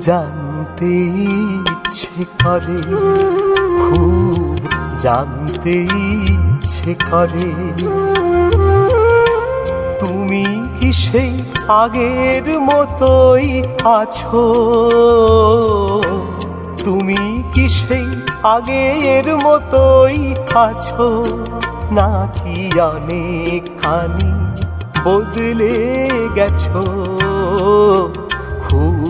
জানতে ইচ্ছে করে, খুব জানতে ইচ্ছে করে। তুমি কি সেই আগের মতোই আছো? তুমি কি সেই আগের মতোই আছো? নাকি অনেকখানি বদলে গেছো? খুব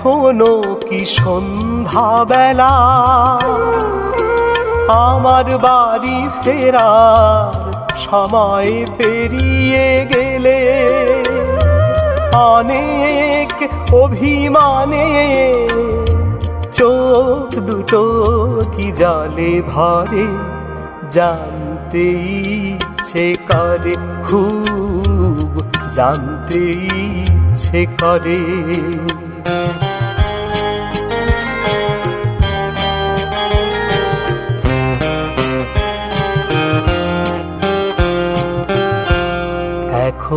এখনও কি সন্ধ্যা বেলা আমার বাড়ি ফেরার সময় পেরিয়ে গেলে অনেক অভিমানে চোখ দুটো কি জলে ভরে জানতে ইচ্ছে করে, খুব জানতে ইচ্ছে করে।